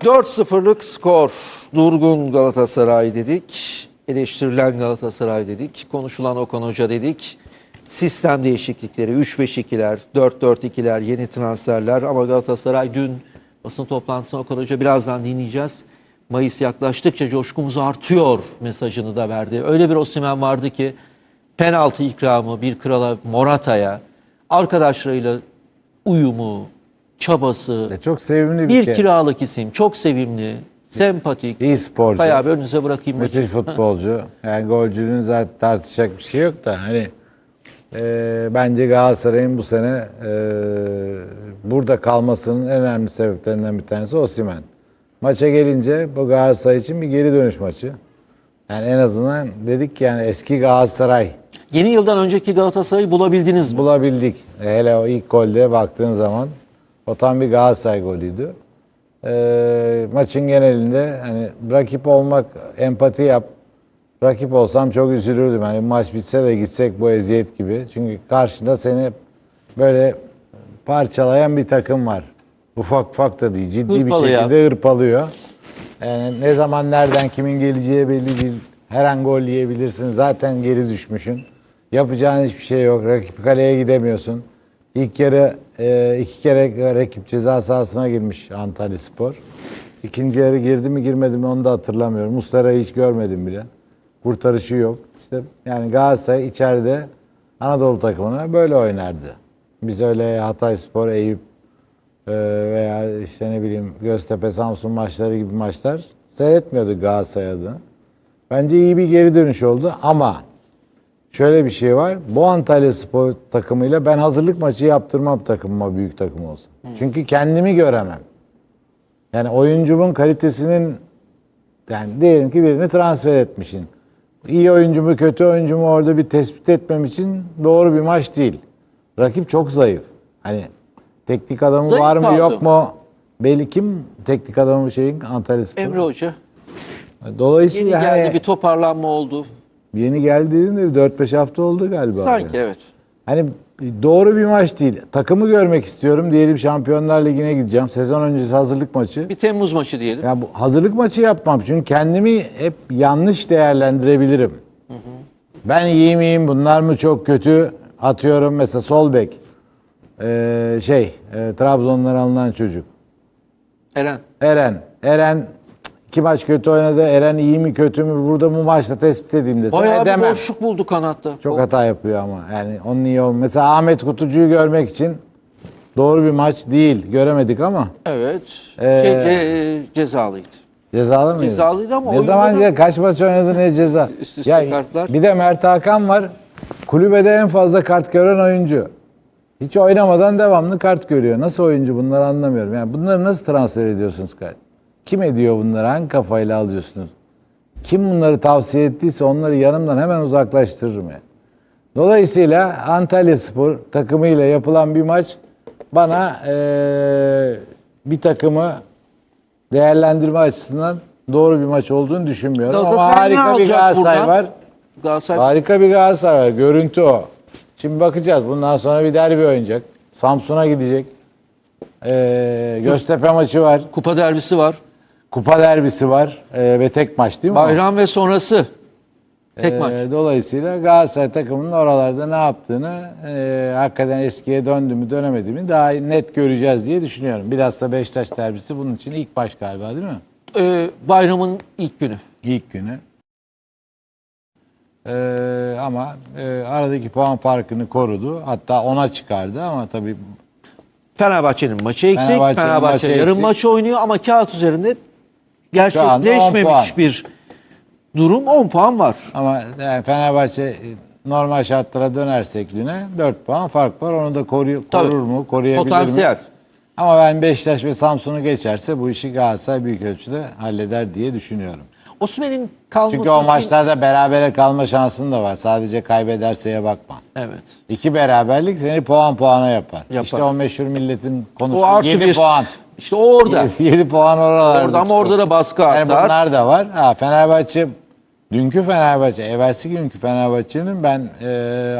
4-0'lık skor. Durgun Galatasaray dedik. Eleştirilen Galatasaray dedik. Konuşulan Okan Hoca dedik. Sistem değişiklikleri, 3-5-2'ler, 4-4-2'ler, yeni transferler. Ama Galatasaray dün basın toplantısında Okan Hoca birazdan dinleyeceğiz. Mayıs yaklaştıkça coşkumuz artıyor mesajını da verdi. Öyle bir Osimhen vardı ki penaltı ikramı bir krala Morata'ya arkadaşlarıyla uyumu, çabası, E, Çok sevimli bir, bir şey. kiralık isim. Çok sevimli, sempatik. İyi sporcu. Bayağı bir önünüze bırakayım maçı. Müthiş futbolcu. Yani golcülüğün zaten tartışacak bir şey yok da hani e, bence Galatasaray'ın bu sene e, burada kalmasının en önemli sebeplerinden bir tanesi Osimhen. Maça gelince bu Galatasaray için bir geri dönüş maçı. Yani en azından dedik ki yani eski Galatasaray Yeni yıldan önceki Galatasaray'ı bulabildiniz mi? bulabildik. E, Hele o ilk golde baktığın zaman o tam bir Galatasaray golüydü. E, maçın genelinde hani rakip olmak, empati yap. Rakip olsam çok üzülürdüm. Hani maç bitse de gitsek bu eziyet gibi. Çünkü karşında seni böyle parçalayan bir takım var. Ufak ufak da değil, ciddi Hırpalayan. bir şekilde hırpalıyor. Yani ne zaman nereden kimin geleceği belli değil. Her an gol yiyebilirsin. Zaten geri düşmüşsün. Yapacağın hiçbir şey yok. Rakip kaleye gidemiyorsun. İlk yarı e, iki kere rakip ceza sahasına girmiş Antalya Spor. İkinci yarı girdi mi girmedi mi onu da hatırlamıyorum. Muslera'yı hiç görmedim bile. Kurtarışı yok. İşte yani Galatasaray içeride Anadolu takımına böyle oynardı. Biz öyle Hatay Spor, Eyüp ee, veya işte ne bileyim Göztepe, Samsun maçları gibi maçlar seyretmiyorduk Galatasaray adına. Bence iyi bir geri dönüş oldu ama şöyle bir şey var. Bu Antalya Spor takımıyla ben hazırlık maçı yaptırmam takımıma büyük takım olsa. Çünkü kendimi göremem. Yani oyuncumun kalitesinin yani diyelim ki birini transfer etmişsin. İyi oyuncu mu kötü oyuncu mu orada bir tespit etmem için doğru bir maç değil. Rakip çok zayıf. Hani teknik adamı Zayıf var mı kaldı. yok mu? Belli kim teknik adamı şeyin Antalya Spor. Emre Hoca. Yeni Dolayısıyla geldi hani bir toparlanma oldu. Yeni geldiğinde 4-5 hafta oldu galiba. Sanki evet. Hani doğru bir maç değil. Takımı görmek istiyorum. Diyelim Şampiyonlar Ligi'ne gideceğim. Sezon öncesi hazırlık maçı. Bir Temmuz maçı diyelim. Ya bu hazırlık maçı yapmam. Çünkü kendimi hep yanlış değerlendirebilirim. Ben iyi miyim? Bunlar mı çok kötü? Atıyorum mesela sol bek. Ee, şey, e, Trabzon'dan alınan çocuk. Eren. Eren. Eren iki maç kötü oynadı. Eren iyi mi kötü mü? Burada bu maçta tespit edeyim desem Bayağı bir edemem. boşluk buldu kanatta. Çok O- hata yapıyor ama. Yani onun iyi ol. Mesela Ahmet Kutucu'yu görmek için doğru bir maç değil. Göremedik ama. Evet. Ee, Şey, ce- cezalıydı. Cezalı mıydı? Cezalıydı ama Ne oyunda zaman da- ce- kaç maç oynadı ne ceza? Üst üste kartlar. Bir de Mert Hakan var. Kulübede en fazla kart gören oyuncu. Hiç oynamadan devamlı kart görüyor. Nasıl oyuncu bunları anlamıyorum. Yani bunları nasıl transfer ediyorsunuz kart? Kim ediyor bunları? Hangi kafayla alıyorsunuz? Kim bunları tavsiye ettiyse onları yanımdan hemen uzaklaştırırım yani. Dolayısıyla Antalya Spor takımıyla yapılan bir maç bana eee, bir takımı değerlendirme açısından doğru bir maç olduğunu düşünmüyorum. Ama Galatasaray ne harika bir alacak Galatasaray buradan? var. Galatasaray Harika bir Galatasaray var. Görüntü o. Şimdi bakacağız. Bundan sonra bir derbi oynayacak. Samsun'a gidecek. Eee, Göztepe maçı var. kupa derbisi var. Kupa derbisi var. Eee, ve tek maç değil mi? Bayram ve sonrası. Tek Ee, maç. Dolayısıyla Galatasaray takımının oralarda ne yaptığını e, hakikaten eskiye döndü mü dönemedi mi daha net göreceğiz diye düşünüyorum. Bilhassa Beşiktaş derbisi bunun için ilk baş galiba değil mi? Ee, bayramın ilk günü. İlk günü. Ee, ama e, aradaki puan farkını korudu. Hatta ona çıkardı ama tabii Fenerbahçe'nin maçı eksik. Fenerbahçe'nin Fenerbahçe maçı yarım eksik. maçı oynuyor ama kağıt üzerinde anda 10 gerçekleşmemiş bir durum. 10 puan var. ama yani Fenerbahçe e, normal şartlara dönersek düne 4 puan fark var. Onu da Tabii. korur mu? Koruyabilir mi? Potansiyel. Ama ben Beşiktaş ve Samsun'u geçerse bu işi Galatasaray büyük ölçüde halleder diye düşünüyorum. Osman'ın kalması Çünkü o için- maçlarda berabere kalma şansın da var. Sadece kaybederseye bakma. Evet. İki beraberlik seni puan puana yapar. Yapar. İşte o meşhur milletin O artı 7 bir. puan. İşte orada. 7 puan oralarda. Orada ama orada da baskı Yani artar. bunlar da var. Ha, Fenerbahçe dünkü Fenerbahçe, evvelsi günkü Fenerbahçe'nin ben e,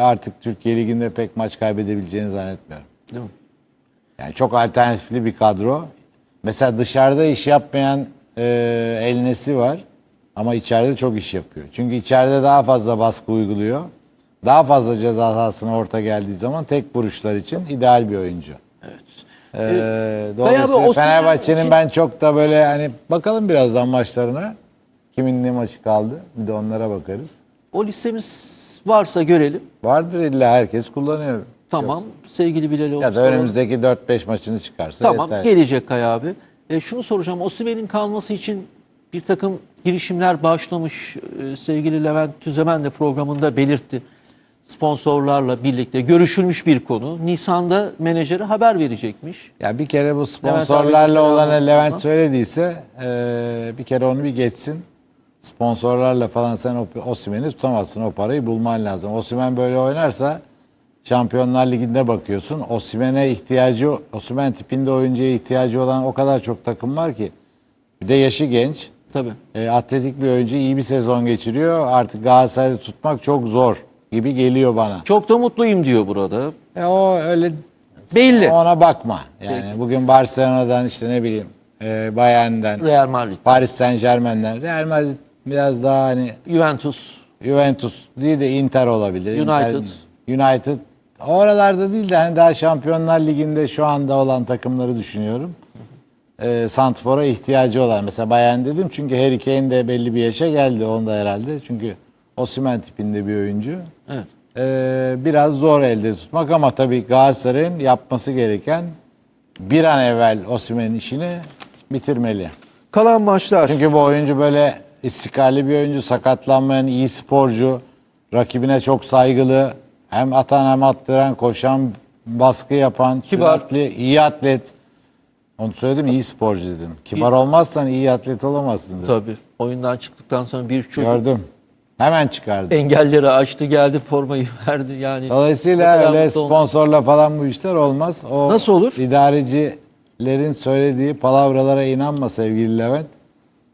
artık Türkiye Ligi'nde pek maç kaybedebileceğini zannetmiyorum. Değil mi? Yani çok alternatifli bir kadro. Mesela dışarıda iş yapmayan e, elnesi var ama içeride çok iş yapıyor. Çünkü içeride daha fazla baskı uyguluyor. Daha fazla ceza sahasına orta geldiği zaman tek vuruşlar için ideal bir oyuncu. Ee, bir dolayısıyla Fenerbahçe'nin ben çok da böyle hani bakalım birazdan maçlarına. Kimin ne maçı kaldı? Bir de onlara bakarız. O listemiz varsa görelim. Vardır illa herkes kullanıyor. Tamam. Sevgili Bilal Ya da önümüzdeki 4-5 maçını çıkarsa Tamam yeter. gelecek Kaya abi. E, şunu soracağım. Osimhen'in kalması için bir takım girişimler başlamış. E, sevgili Levent Tüzemen de programında belirtti. Sponsorlarla birlikte görüşülmüş bir konu. Nisan'da menajere haber verecekmiş. Ya bir kere bu sponsorlarla olanı olsun Levent söylediyse eee, bir kere onu bir geçsin. Sponsorlarla falan sen o- Osimhen'i tutamazsın. O parayı bulman lazım. Osimhen böyle oynarsa Şampiyonlar Ligi'nde bakıyorsun. Osimhen'e ihtiyacı, Osimhen tipinde oyuncuya ihtiyacı olan o kadar çok takım var ki. Bir de yaşı genç. Tabii. E, atletik bir oyuncu iyi bir sezon geçiriyor. Artık Galatasaray'da tutmak çok zor gibi geliyor bana. Çok da mutluyum diyor burada. E, o öyle Belli. ona bakma. Yani bugün Barcelona'dan işte ne bileyim e, Bayern'den, Real Madrid, Paris Saint Germain'den, Real Madrid biraz daha hani Juventus. Juventus değil de Inter olabilir. United. Inter, United. Oralarda değil de hani daha Şampiyonlar Ligi'nde şu anda olan takımları düşünüyorum. E, Santfor'a ihtiyacı olan. Mesela Bayern dedim çünkü Harry Kane de belli bir yaşa geldi onda herhalde. Çünkü Osimhen tipinde bir oyuncu. Evet. Ee, biraz zor elde tutmak ama tabii Galatasaray'ın yapması gereken bir an evvel Osimhen'in işini bitirmeli. Kalan maçlar. Çünkü bu oyuncu böyle istikrarlı bir oyuncu, sakatlanmayan iyi sporcu, rakibine çok saygılı, hem atan hem attıran, koşan, baskı yapan, Kibar. süratli, iyi atlet. Onu söyledim iyi sporcu dedim. Kibar olmazsan iyi atlet olamazsın dedim. Tabii. Oyundan çıktıktan sonra bir çocuk Gördüm. Hemen çıkardı. engelleri açtı geldi formayı verdi yani. Dolayısıyla kadar öyle mutlu oldum. sponsorla falan bu işler olmaz. O Nasıl olur? İdarecilerin söylediği palavralara inanma sevgili Levent.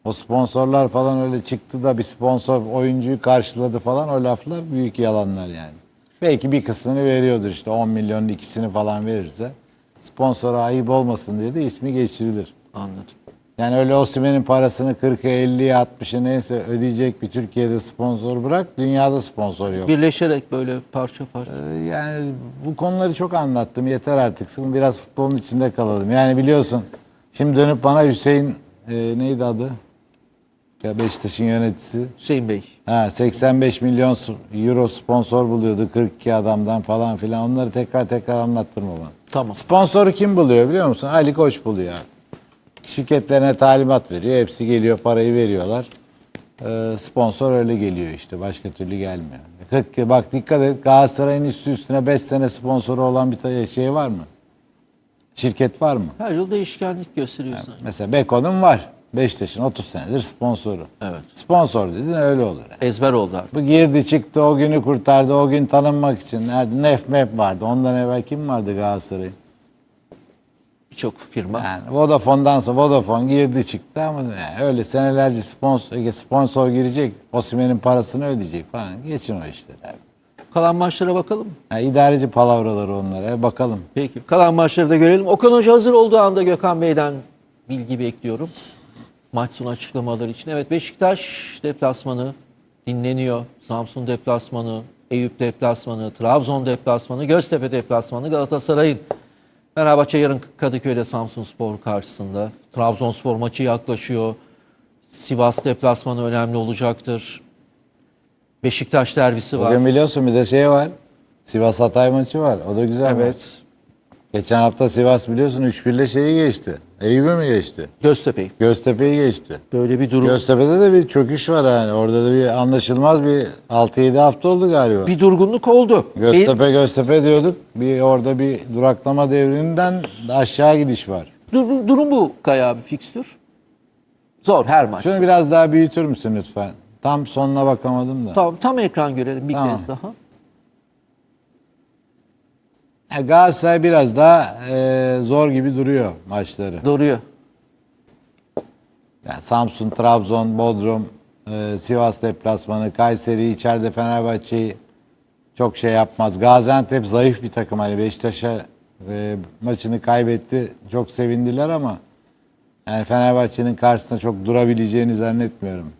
O sponsorlar falan öyle çıktı da bir sponsor oyuncuyu karşıladı falan o laflar büyük yalanlar yani. Belki bir kısmını veriyordur işte 10 milyonun ikisini falan verirse. Sponsora ayıp olmasın diye de ismi geçirilir. Anladım. Yani öyle Osimhen'in parasını 40'a 50'ye 60'ı neyse ödeyecek bir Türkiye'de sponsor bırak. Dünyada sponsor yok. Birleşerek böyle parça parça. Yani bu konuları çok anlattım. Yeter artık. Şimdi biraz futbolun içinde kalalım. Yani biliyorsun. Şimdi dönüp bana Hüseyin e, neydi adı? Ya Beşiktaş'ın yöneticisi. Hüseyin Bey. Ha, 85 milyon euro sponsor buluyordu 42 adamdan falan filan. Onları tekrar tekrar anlattırma bana. Tamam. Sponsoru kim buluyor biliyor musun? Ali Koç buluyor. Şirketlerine talimat veriyor. Hepsi geliyor parayı veriyorlar. Ee, sponsor öyle geliyor işte. Başka türlü gelmiyor. 40 yıl- bak dikkat et Galatasaray'ın üstü üstüne 5 sene sponsoru olan bir şey var mı? Şirket var mı? Her yıl değişkenlik gösteriyor sanki. Mesela Beko'nun var. Beşiktaş'ın 30 senedir sponsoru. Evet. Sponsor dedin öyle olur. Ezber oldu artık. Bu girdi çıktı o günü kurtardı o gün tanınmak için. Nef Mef vardı. Ondan evvel kim vardı Galatasaray'ın? Birçok firma. Yani Vodafone'dan sonra Vodafone girdi çıktı ama yani öyle senelerce sponsor, sponsor girecek, Osimhen'in parasını ödeyecek falan. Geçin o işleri abi. Kalan maçlara bakalım. Yani idareci palavraları onlar. E bakalım. Peki. Kalan maçları da görelim. Okan Hoca hazır olduğu anda Gökhan Bey'den bilgi bekliyorum. Maç sonu açıklamaları için. Evet Beşiktaş deplasmanı dinleniyor. Samsun deplasmanı, Eyüp deplasmanı, Trabzon deplasmanı, Göztepe deplasmanı, Galatasaray'ın Fenerbahçe yarın Kadıköy'de Samsun Spor karşısında. Trabzonspor maçı yaklaşıyor. Sivas deplasmanı önemli olacaktır. Beşiktaş derbisi var. Bugün biliyorsun bir de şey var. Sivas Hatay maçı var. O da güzel maç. Geçen hafta Sivas biliyorsun 3-1 ile şeyi geçti. Eyüp'ü mü geçti? Göztepe. Göztepe'yi geçti. Böyle bir durum. Göztepe'de de bir çöküş var yani. Orada da bir anlaşılmaz bir 6-7 hafta oldu galiba. bir durgunluk oldu. Göztepe Göztepe diyorduk. Bir orada bir duraklama devrinden aşağı gidiş var. Dur- durum bu Kaya abi fikstür. Zor her maç. Şunu biraz daha büyütür müsün lütfen? Tam sonuna bakamadım da. Tamam tam ekran görelim bir Tamam. kez daha. Ya Galatasaray biraz daha e, zor gibi duruyor maçları. Duruyor. Yani Samsun, Trabzon, Bodrum, e, Sivas deplasmanı, Kayseri, içeride Fenerbahçe'yi çok şey yapmaz. Gaziantep zayıf bir takım. Hani Beşiktaş'a e, maçını kaybetti. Çok sevindiler ama Yani Fenerbahçe'nin karşısında çok durabileceğini zannetmiyorum.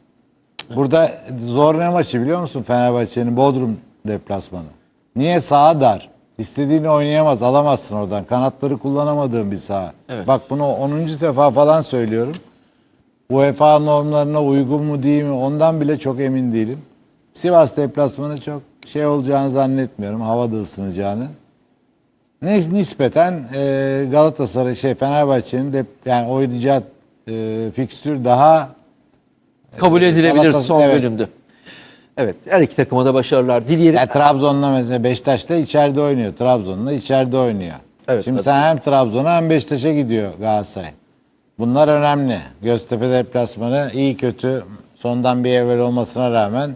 Burada zor ne maçı biliyor musun Fenerbahçe'nin Bodrum deplasmanı. Niye saha dar? İstediğini oynayamaz, alamazsın oradan. Kanatları kullanamadığın bir saha. Evet. Bak bunu 10. defa falan söylüyorum. UEFA normlarına uygun mu değil mi ondan bile çok emin değilim. Sivas deplasmanı çok şey olacağını zannetmiyorum. Havada ısınacağını. Ne nispeten e, Galatasaray şey Fenerbahçe'nin de yani oynayacağı e, fikstür daha Kabul edilebilir Galatasaray- son evet. bölümde. Evet her iki takıma da başarılar dileyelim. Ya Trabzon'la mesela Beşiktaş'ta içeride oynuyor. Trabzon'la içeride oynuyor. Evet, Şimdi tabii. sen hem Trabzon'a hem Beşiktaş'a gidiyor Galatasaray. Bunlar önemli. Göztepe deplasmanı iyi kötü sondan bir evvel olmasına rağmen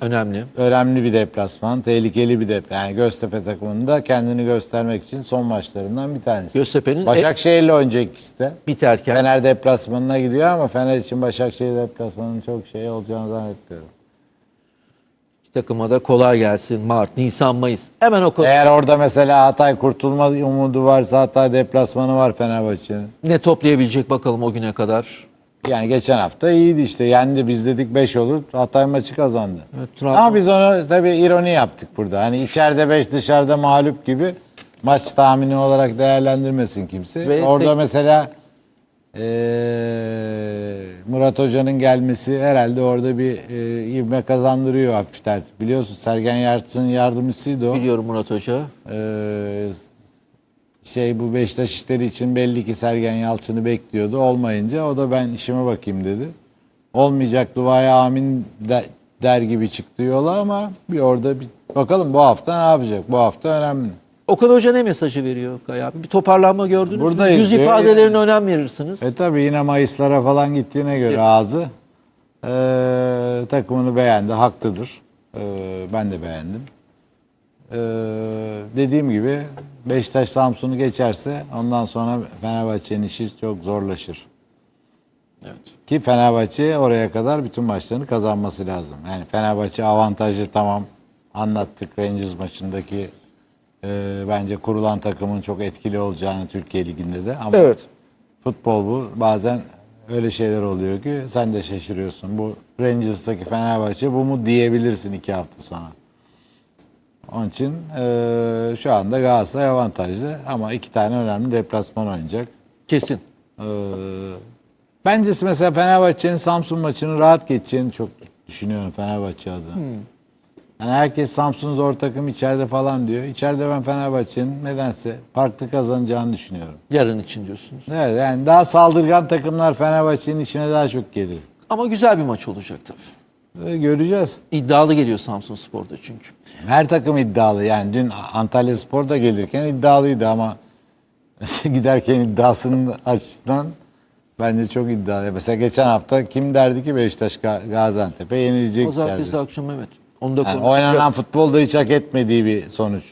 Önemli. önemli bir deplasman, tehlikeli bir deplasman. Yani Göztepe takımında kendini göstermek için son maçlarından bir tanesi. Göztepe'nin Başakşehir'le oynayacak ikisi de. biterken Fener deplasmanına gidiyor ama Fener için Başakşehir deplasmanının çok şey olacağını zannetmiyorum. Takıma da kolay gelsin. Mart, Nisan, Mayıs. Hemen o. Eğer orada mesela Hatay kurtulma umudu varsa Hatay deplasmanı var Fenerbahçe'nin. Ne toplayabilecek bakalım o güne kadar. Yani geçen hafta iyiydi işte. Yendi biz dedik 5 olur. Hatay maçı kazandı. Evet, Trabzon- Ama biz onu tabii ironi yaptık burada. Hani içeride 5 dışarıda mağlup gibi maç tahmini olarak değerlendirmesin kimse. Ve Orada tek- mesela eee, Murat Hoca'nın gelmesi herhalde orada bir eee ivme kazandırıyor hafif tertip. Biliyorsun Sergen Yalçın'ın yardımcısıydı o. Biliyorum Murat Hoca. Ee, şey bu Beşiktaş işleri için belli ki Sergen Yalçın'ı bekliyordu. Olmayınca o da ben işime bakayım dedi. Olmayacak duaya amin de- der gibi çıktı yola ama bir orada bir bakalım bu hafta ne yapacak? Bu hafta önemli. Okan Hoca ne mesajı veriyor Kaya abi? Bir toparlanma gördünüz mü? Yüz diyor. ifadelerine önem verirsiniz. E tabi yine Mayıslara falan gittiğine göre ağzı ee, takımını beğendi. Haklıdır. Ee, ben de beğendim. Ee, dediğim gibi Beşiktaş Samsun'u geçerse ondan sonra Fenerbahçe'nin işi çok zorlaşır. Evet. Ki Fenerbahçe oraya kadar bütün maçlarını kazanması lazım. Yani Fenerbahçe avantajlı tamam anlattık Rangers maçındaki e, bence kurulan takımın çok etkili olacağını Türkiye Ligi'nde de ama Evet. futbol bu. Bazen öyle şeyler oluyor ki sen de şaşırıyorsun. Bu Rangers'taki Fenerbahçe bu mu diyebilirsin iki hafta sonra. Onun için e, şu anda Galatasaray avantajlı ama iki tane önemli deplasman oynayacak. Kesin. Ee, bence mesela Fenerbahçe'nin Samsun maçını rahat geçeceğini çok düşünüyorum Fenerbahçe adına. Yani herkes Samsun zor takım içeride falan diyor. İçeride ben Fenerbahçe'nin nedense farklı kazanacağını düşünüyorum. Yarın için diyorsunuz. Evet yani daha saldırgan takımlar Fenerbahçe'nin işine daha çok gelir. Ama güzel bir maç olacak tabii. Ee, göreceğiz. İddialı geliyor Samsun Spor'da çünkü. Her takım iddialı. Yani dün Antalya Spor da gelirken iddialıydı ama giderken iddiasının açısından bence çok iddialı. Mesela geçen hafta kim derdi ki Beşiktaş Ga- Gaziantep'e yenilecek Pazartesi içeride. akşam evet. Onu da Yani oynanan futbolda hiç hak etmediği bir sonuç.